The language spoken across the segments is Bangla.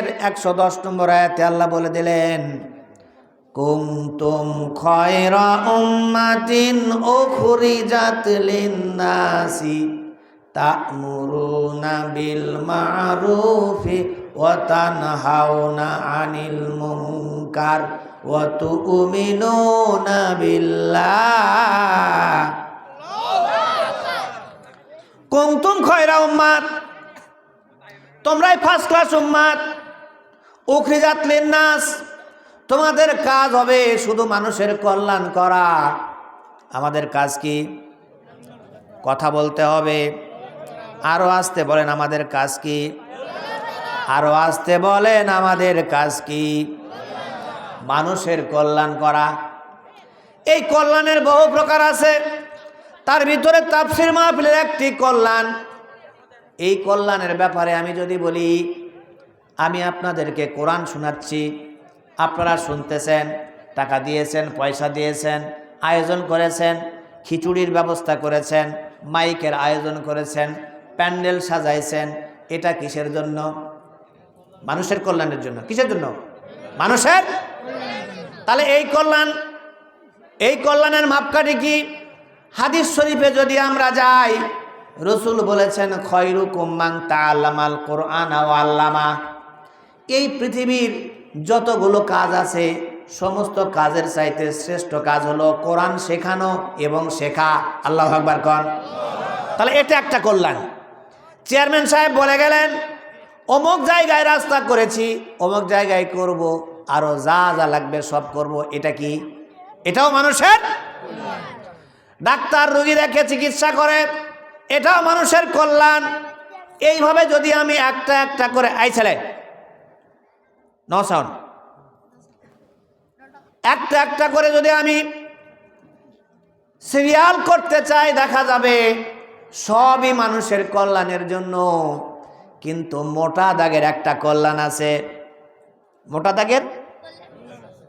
ইব্রাহিমের একশো দশ নম্বর আয়াতে আল্লাহ বলে দিলেন কুমতুম খয়রা উম্মাতিন উখরিজাত লিন-নাসি তা'মুরুনা বিল মা'রুফি ওয়া তানহাউনা আনিল মুনকার ওয়া তু'মিনুনা বিল্লাহ। কুমতুম খয়রা উম্মাত, তোমরাই ফার্স্ট ক্লাস উম্মাত। উখরিজাত লিন-নাস তোমাদের কাজ হবে শুধু মানুষের কল্যাণ করা। আমাদের কাজ কি? কথা বলতে হবে। আরও আসতে বলেন, আমাদের কাজ কি? আরও আসতে বলেন, আমাদের কাজ কি? মানুষের কল্যাণ করা। এই কল্যাণের বহু প্রকার আছে। তার ভিতরে তাপসির মাহফিলের একটি কল্যাণ। এই কল্যাণের ব্যাপারে আমি যদি বলি আমি আপনাদেরকে কোরআন শোনাচ্ছি। আপনারা শুনতেছেন, টাকা দিয়েছেন, পয়সা দিয়েছেন, আয়োজন করেছেন, খিচুড়ির ব্যবস্থা করেছেন, মাইকের আয়োজন করেছেন, প্যান্ডেল সাজাইছেন। এটা কিসের জন্য? মানুষের কল্যাণের জন্য। কিসের জন্য? মানুষের? তাহলে এই কল্যাণ, এই কল্যাণের মাপকাঠি কি? হাদিস শরীফে যদি আমরা যাই, রসুল বলেছেন খয়রু কুম্মাং তা আল্লামাল কোরআন আল্লামা এই পৃথিবীর যতগুলো কাজ আছে, সমস্ত কাজের চাইতে শ্রেষ্ঠ কাজ হলো কোরআন শেখানো এবং শেখা। আল্লাহ আকবার কন। তাহলে এটা একটা কল্যাণ। চেয়ারম্যান সাহেব বলে গেলেন, অমুক জায়গায় রাস্তা করেছি, অমুক জায়গায় করব আরও যা যা লাগবে সব করব, এটা কি? এটাও মানুষের ডাক্তার, রুগী রেখে চিকিৎসা করে, এটাও মানুষের কল্যাণ। এইভাবে যদি আমি একটা একটা করে, আই ছেলে ন সাউন্ড একটা একটা করে যদি আমি সিরিয়াল করতে চাই, দেখা যাবে সবই মানুষের কল্যাণের জন্য। কিন্তু মোটা দাগের একটা কল্যাণ আছে। মোটা দাগের?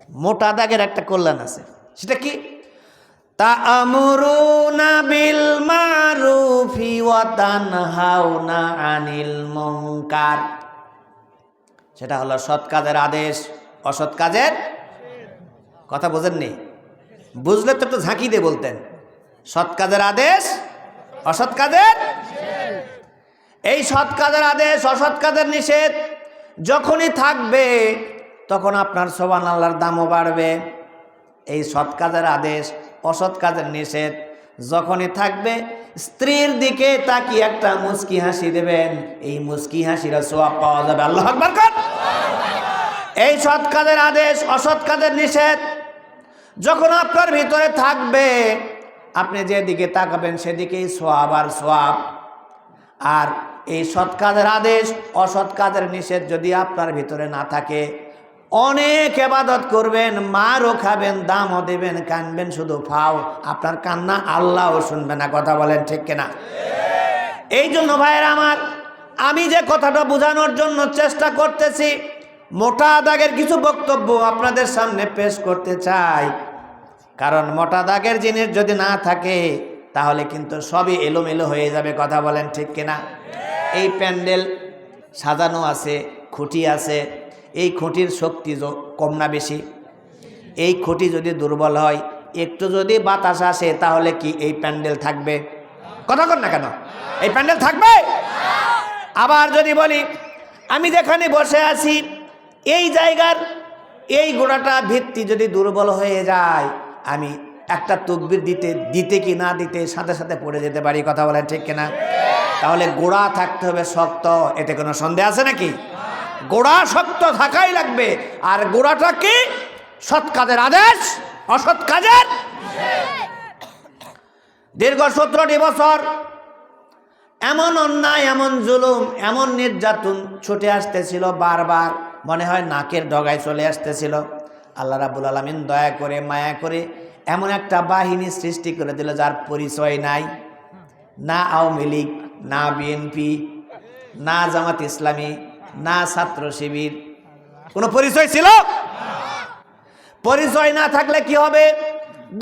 মোটা দাগের একটা কল্যাণ আছে। সেটা কি? তা'মুরুনা বিল মারুফি ওয়া তানহাউনা আনিল মুনকার। সেটা হলো সৎ কাজের আদেশ, অসৎ কাজের কথা বোঝেননি? বুঝলে তো একটু ঝাঁকি দিয়ে বলতেন। সৎ কাজের আদেশ, অসৎ কাজের? এই সৎ কাজের আদেশ, অসৎ কাজের নিষেধ যখনই থাকবে, তখন আপনার সোবান আল্লাহর দামও বাড়বে। এই সৎ কাজের আদেশ, অসৎ কাজের নিষেধ যখনই থাকবে স্ত্রীর দিকে তাকিয়ে একটা মুস্কি হাসি দেবেন। এই মুস্কি হাসির সোয়াব পাওয়া যাবে আল্লাহ আকবার এই সৎ কাজের আদেশ, অসৎ কাজের নিষেধ। যখন আপনার ভিতরে থাকবে, আপনি যেদিকে তাকাবেন সেদিকেই সোয়াব আর সোয়াব আর এই সৎ কাজের আদেশ, অসৎ কাজের নিষেধ যদি আপনার ভিতরে না থাকে অনেক এবাদত করবেন, মারও খাবেন, দামও দেবেন, কানবেন শুধু, ফাও, আপনার কান্না আল্লাহও শুনবে না, কথা বলেন ঠিক কিনা? এই জন্য ভাইয়ের আমার, আমি যে কথাটা বোঝানোর জন্য চেষ্টা করতেছি, মোটা দাগের কিছু বক্তব্য আপনাদের সামনে পেশ করতে চাই। কারণ মোটা দাগের জিনিস যদি না থাকে, তাহলে কিন্তু সবই এলোমেলো হয়ে যাবে, কথা বলেন ঠিক কিনা? এই প্যান্ডেল সাজানো আছে, খুঁটি আছে এই খুঁটির শক্তি কম না বেশি? এই খুঁটি যদি দুর্বল হয়, একটু যদি বাতাস আসে, তাহলে কি এই প্যান্ডেল থাকবে? কথা কর না কেন? এই প্যান্ডেল থাকবে? আবার যদি বলি, আমি যেখানে বসে আছি, এই জায়গার এই গোড়াটা ভিত্তি যদি দুর্বল হয়ে যায়, আমি একটা তকবির দিতে দিতে কি না দিতে সাথে সাথে পড়ে যেতে পারি, কথা বলেন ঠিক কিনা? তাহলে গোড়া থাকতে হবে শক্ত, এতে কোনো সন্দেহ আছে নাকি? গোড়া শক্ত থাকাই লাগবে। আর গোড়াটা কি? সৎ কাজের আদেশ, অসৎ কাজের দীর্ঘ সতেরোটি বছর এমন অন্যায়, এমন জুলুম, এমন নির্যাতন ছুটে আসতেছিল বারবার। মনে হয় নাকের ডগায় চলে আসতেছিল। আল্লাহ রাবুল আলমিন দয়া করে, মায়া করে এমন একটা বাহিনী সৃষ্টি করে দিল যার পরিচয় নাই। না আওয়ামী লীগ, না বিএনপি, না জামাত ইসলামী না, ছাত্র শিবির। কোনো পরিচয় ছিল? পরিচয় না থাকলে কি হবে?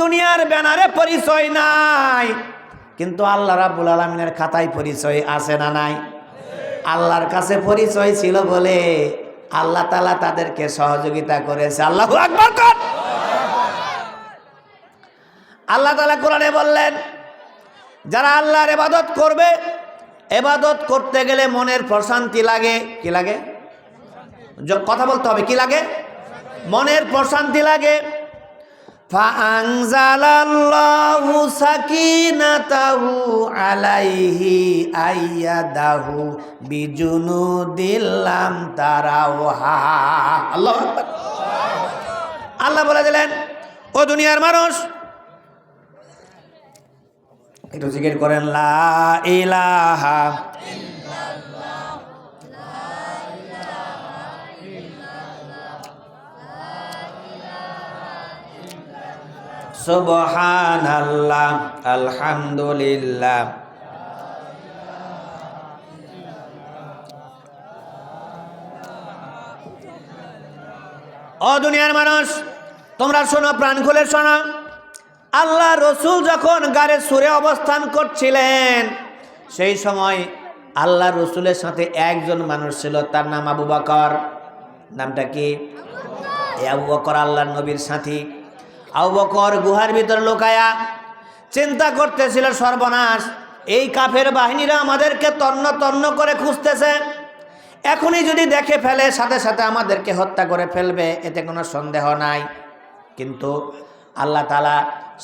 দুনিয়ার ব্যানারে পরিচয় নাই। কিন্তু আল্লাহ রাব্বুল আলমিনের খাতায় পরিচয় আছে না নাই? আল্লাহর কাছে পরিচয় ছিল বলে আল্লাহ তালা তাদেরকে সহযোগিতা করেছে। আল্লাহ আকবার আল্লাহ তালা কোরআনে বললেন, যারা আল্লাহর ইবাদত করবে এবাদত করতে গেলে মনের প্রশান্তি লাগে। কি লাগে? কথা বলতে হবে, কি লাগে? মনের প্রশান্তি লাগে। আলাইহি আল্লাহ বলে দিলেন, ও দুনিয়ার মানুষ একটু জিজ্ঞেস করেন, লা ইলাহা সুবহানাল্লাহ, আলহামদুলিল্লাহ। ও দুনিয়ার মানুষ, তোমরা শোনো প্রাণ খুলে শোনো। আল্লাহ রসুল যখন গাড়ে সুরে অবস্থান করছিলেন, সেই সময় আল্লাহ রসুলের সাথে একজন মানুষ ছিল, তার নাম আবু বাকর। নামটা কি? আবু বকর আল্লাহ নবীর সাথী। আবু বকর গুহার ভিতর লুকায়া চিন্তা করতেছিল, সর্বনাশ, এই কাফের বাহিনীরা আমাদেরকে তন্ন তন্ন করে খুঁজতেছে। এখনই যদি দেখে ফেলে, সাথে সাথে আমাদেরকে হত্যা করে ফেলবে, এতে কোনো সন্দেহ নাই। কিন্তু আল্লাহ তালা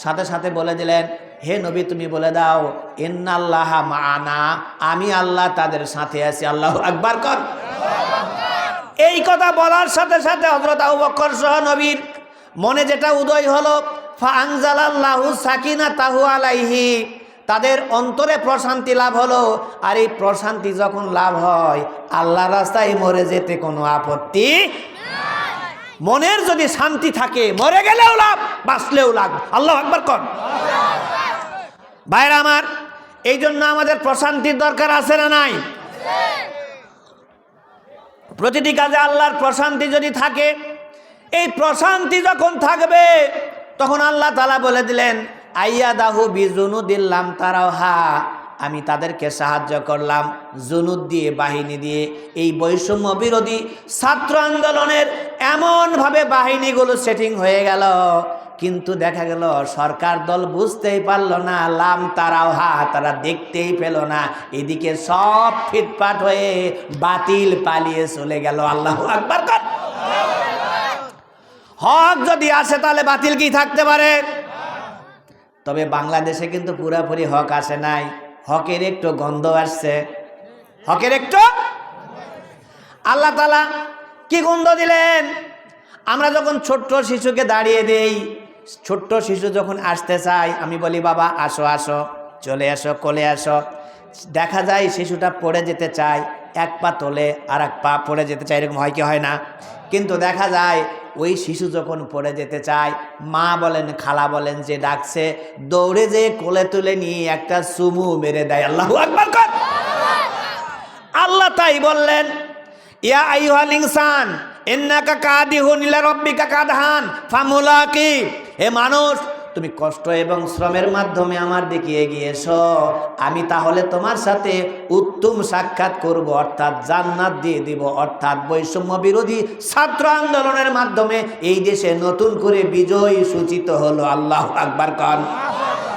সাথে সাথে বলে দিলেন, হে নবী, তুমি বলে দাও, ইন্নাল্লাহ মানা, আমি আল্লাহ তাদের সাথে আছি। আল্লাহ আকবার কর। এই কথা বলার সাথে সাথে হজরত আবু সহ নবীর মনে যেটা উদয় হলো ফাংজালাল্লাহু সাকিনা তাহু আলাইহি। তাদের অন্তরে প্রশান্তি লাভ হলো, আর এই প্রশান্তি যখন লাভ হয় আল্লাহ রাস্তায় মরে যেতে কোনো আপত্তি মনের যদি শান্তি থাকে, মরে গেলেও লাভ, বাঁচলেও লাভ। আল্লাহ একবার কর ভাইরা আমার এই জন্য আমাদের প্রশান্তির দরকার আছে না নাই? প্রতিটি কাজে আল্লাহর প্রশান্তি যদি থাকে, এই প্রশান্তি যখন থাকবে, তখন আল্লাহ তালা বলে দিলেন আইয়া দাহু বিজুনু দিল্লাম তারাও হা আমি তাদেরকে সাহায্য করলাম জুনুদ দিয়ে, বাহিনী দিয়ে। এই বৈষম্য বিরোধী ছাত্র আন্দোলনের এমনভাবে বাহিনীগুলো সেটিং হয়ে গেল। কিন্তু দেখা গেল, সরকার দল বুঝতেই পারল না, লাম তারাও হা, তারা দেখতেই পেল না। এদিকে সব ফিটপাট হয়ে বাতিল পালিয়ে চলে গেল। আল্লাহ আকবার। হক যদি আসে, তাহলে বাতিল কি থাকতে পারে? তবে বাংলাদেশে কিন্তু পুরাপুরি হক আসে নাই। হকের একটু গন্ধ আসছে। হকের একটু আল্লাহ তালা কি গন্ধ দিলেন? আমরা যখন ছোট্ট শিশুকে দাঁড়িয়ে দেই, ছোট্ট শিশু যখন আসতে চায়, আমি বলি, বাবা, আসো আসো, চলে আসো, কোলে আসো। দেখা যায় শিশুটা পড়ে যেতে চায়, এক পা তোলে আর এক পা পড়ে যেতে চায়, এরকম হয় কি, হয় না? কিন্তু দেখা যায় ওই শিশু যখন পড়ে যেতে চায়, মা বলেন, খালা বলেন, যে ডাকছে, দৌড়ে যে কোলে তুলে নিয়ে একটা সুমু মেরে দেয়। আল্লাহ আকবর কর। আল্লাহ তাই বললেন, ইয়া আইহাল ইনসান, ইন্নাকা কাদিহুন ইলা রব্বিকা কাদহান, ফামুলাকি। হে মানুষ তুমি কষ্ট এবং শ্রমের মাধ্যমে আমার দিকে এগিয়ে এসো। আমি তাহলে তোমার সাথে উত্তম সাক্ষাৎ করব, অর্থাৎ জান্নাত দিয়ে দিব, অর্থাৎ বৈষম্য বিরোধী ছাত্র আন্দোলনের মাধ্যমে এই দেশে নতুন করে বিজয় সূচিত হলো। আল্লাহ আকবর কন।